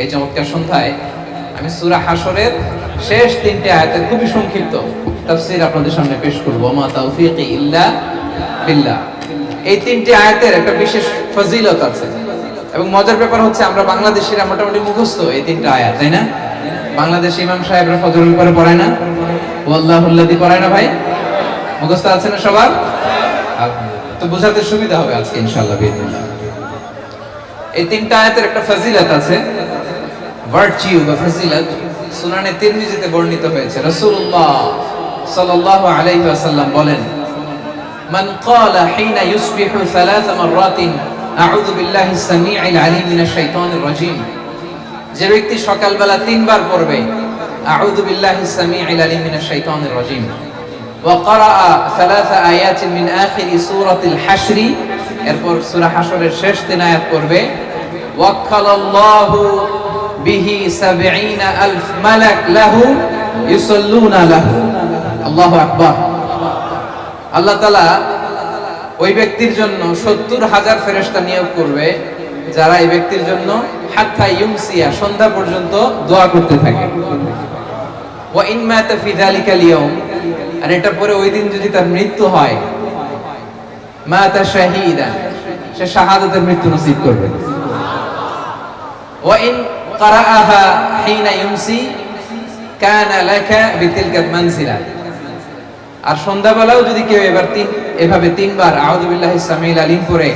এই চমৎকার সন্ধ্যায় আমি সূরা হাসরের শেষ খুবই সংক্ষিপ্ত তাফসীর আপনাদের সামনে পেশ করব। মা ইল্লা এই একটা বিশেষ ফজিলত আছে এবং মজার ব্যাপার হচ্ছে আমরা বাংলাদেশিরা মোটামুটি মুখস্থ এই তিনটা আয়াত, তাই না? বাংলাদেশ ইমাম সাহেবরা ফজরের পড়ায় না? ওয়াল্লাহুল্লাদি পড়ায় না ভাই? মুখস্থ আছে না সবার? তো বোঝাতে সুবিধা হবে আজকে বিদিনিল্লাহ এই তিনটা আয়াতের একটা ফজিলত আছে। ভার্চিউ বা ফজিলত সুনানে তিরমিজিতে বর্ণিত হয়েছে। রাসূলুল্লাহ সাল্লাল্লাহু আলাইহি ওয়াসাল্লাম বলেন, মান ক্বালা হিনা ইউসবিহু সালাত মাররাতিন, আউযু বিল্লাহি সামিউল আলিম মিনাশ শাইতানির রাজিম। যে ব্যক্তি সকালবেলা তিনবার পড়বে, আউযু বিল্লাহি সামিউল আলিম মিনাশ শাইতানির রাজিম। ওয়া ক্বারা সালাস আয়াতিন মিন আখির সূরাতিল হাশরি এরপর সূরা হাশরের শেষ তিন আয়াত পড়বে, ওয়াক্কালাল্লাহু বিহি 70 আলফ মালাক লাহু লাহু। আল্লাহু আকবার। আল্লাহ তাআলা ওই ব্যক্তির জন্য 70 হাজার ফেরেশতা নিয়োগ করবে, যারা এই ব্যক্তির জন্য হাত্তা ইউমসিয়া, সন্ধ্যা পর্যন্ত দোয়া করতে থাকে। ওয়া ইন মাতা ফি ইয়াউম, আর এটা পরে ওই দিন যদি তার মৃত্যু হয় মাতা শাহিদা, সে শাহাদাতের মৃত্যু নসিব করবে। ওয়া ইন ক্বারাআহা হিনা ইউমসি, কানা লাকা বিতিলকা মানসিলা। আর সন্ধ্যাবেলাও যদি কেউ এবার তিন, এভাবে তিনবার, আউযু বিল্লাহি সামিল আলিম পড়ে,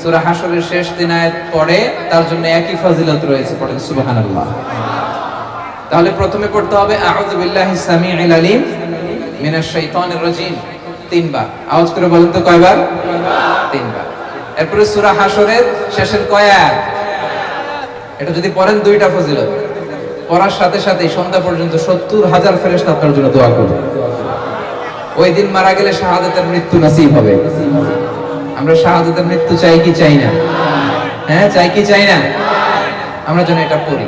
সূরা হাশরের শেষ দিন পড়ে, তার জন্য একই ফজিলত রয়েছে, পড়েন সুবহানাল্লাহ। তাহলে প্রথমে পড়তে হবে, আউযু বিল্লাহি সামিউল আলিম মিনাশ শাইতানির রাজিম। তিনবার। আওয়াজ করে বলেন তো কয়বার? তিনবার। এরপরে সূরা হাশরের শেষের এটা যদি পড়েন দুইটা পড়ার সাথে সাথে সন্ধ্যা পর্যন্ত সত্তর হাজার আপনার জন্য দোয়া করবে। ওই দিন মারা গেলে মৃত্যু নসিব হবে। আমরা শাহাদাতের মৃত্যু চাই কি চাই না? হ্যাঁ চাই কি চাই না? আমরা যেন এটা পড়ি।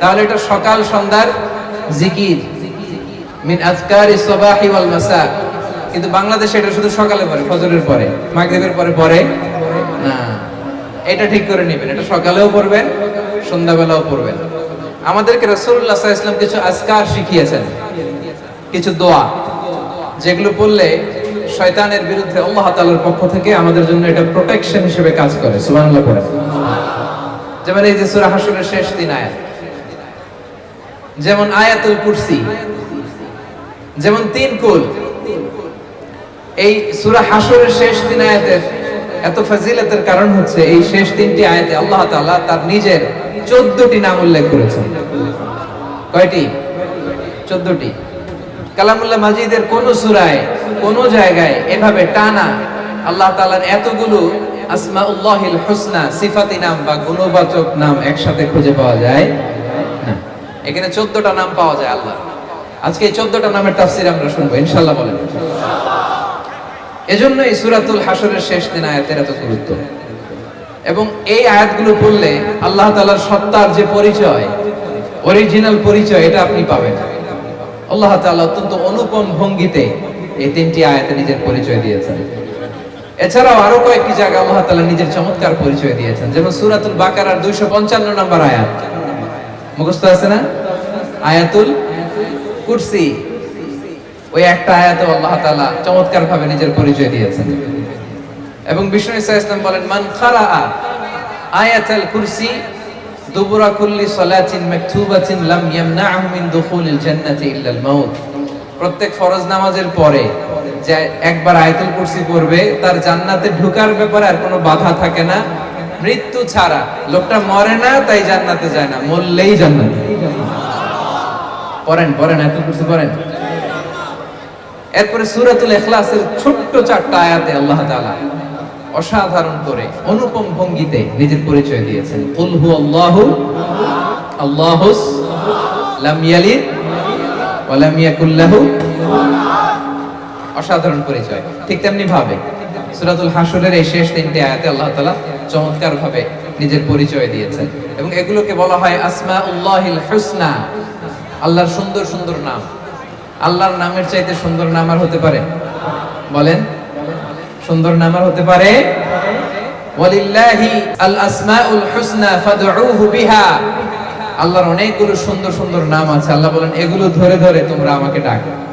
তাহলে এটা সকাল সন্ধ্যার জিকির। মিন সবাহি ওয়াল কিন্তু বাংলাদেশে এটা শুধু সকালে পড়ে ফজরের পরে, মাগরিবের পরে পড়ে না, এটা ঠিক করে নেবেন। এটা সকালেও পড়বেন, সন্ধ্যাবেলাও পড়বেন। আমাদেরকে আলাইহি ওয়াসাল্লাম কিছু আজকার শিখিয়েছেন, কিছু দোয়া, যেগুলো পড়লে শয়তানের বিরুদ্ধে আল্লাহ তাআলার পক্ষ থেকে আমাদের জন্য এটা প্রোটেকশন হিসেবে কাজ করে। সুবহানাল্লাহ পড়ে যেমন এই যে সূরা হাশরের শেষ দিন আয়াত। যেমন আয়াতুল কুরসি। যেমন তিন কুল। এই সুরা হাশরের শেষ তিন আয়াতের এত ফজিলতের কারণ হচ্ছে এই শেষ তিনটি আয়াতে আল্লাহ তাআলা তার নিজের 14টি নাম উল্লেখ করেছেন। কয়টি? 14টি কালামুল্লাহ মাজিদের কোন সূরায়, কোন জায়গায় এভাবে টানা আল্লাহ তাআলার এতগুলো আসমাউল্লাহিল হুসনা সিফাতি নাম বা গুণবাচক নাম একসাথে খুঁজে পাওয়া যায় এখানে 14টা নাম পাওয়া যায় আল্লাহ। আজকে এই 14টা নামের তাফসীর আমরা শুনব, ইনশাআল্লাহ বলেন। এজন্য এই সূরাতুল হাশরের শেষ দিন আয়াতের এত গুরুত্ব। এবং এই আয়াতগুলো পড়লে আল্লাহ তালার সত্তার যে পরিচয় অরিজিনাল পরিচয়, এটা আপনি পাবেন। আল্লাহ তাআলা অত্যন্ত অনুপম ভঙ্গিতে এই তিনটি আয়াতে নিজের পরিচয় দিয়েছেন। এছাড়াও আরও কয়েকটি জায়গা আল্লাহ তালা নিজের চমৎকার পরিচয় দিয়েছেন, যেমন সূরাতুল বাকারার 255 নম্বর আয়াত। মুখস্থ আছে না? আয়াতুল কুরসি। ওই একটা আয়াতে আল্লাহ তাআলা চমৎকার ভাবে নিজের পরিচয় দিয়েছেন। এবং বিষ্ণু ইসা ইসলাম বলেন, মান খারা আয়াতুল কুরসি দুবুরা কুল্লি সালাতিন মাকতুবাতিন লাম ইয়ামনাহু মিন দুখুলিল জান্নাতি ইল্লাল মাউত। প্রত্যেক ফরজ নামাজের পরে যে একবার আয়াতুল কুরসি পড়বে, তার জান্নাতে ঢোকার ব্যাপারে আর কোনো বাধা থাকে না। মৃত্যু ছাড়া। লোকটা মরে না, তাই জান্নাতে যায় না, মরলেই জান্নাতে। পড়েন পড়েন, আয়াতুল কুরসি পড়েন। এরপরে সূরাতুল ইখলাসের ছোট্ট চারটা আয়াতে আল্লাহ তাআলা অসাধারণ করে অনুপম ভঙ্গিতে নিজের পরিচয় দিয়েছেন। কুল হু আল্লাহু আল্লাহুস লাম ইয়ালিদ ওয়া ইয়াকুল লাহু অসাধারণ পরিচয়। ঠিক তেমনি ভাবে সূরাতুল হাশরের এই শেষ তিনটি আয়াতে আল্লাহ তাআলা চমৎকার ভাবে নিজের পরিচয় দিয়েছেন এবং এগুলোকে বলা হয় আসমাউল্লাহিল হুসনা, আল্লাহর সুন্দর সুন্দর নাম। আল্লাহর নামের চাইতে সুন্দর নাম আর হতে পারে। বলেন। সুন্দর নাম আর হতে পারে। ওয়ালিল্লাহি আল আসমাউল হুসনা ফাদউহু বিহা। আল্লাহর অনেকগুলো সুন্দর সুন্দর নাম আছে। আল্লাহ বলেন, এগুলো ধরে ধরে তোমরা আমাকে ডাকো।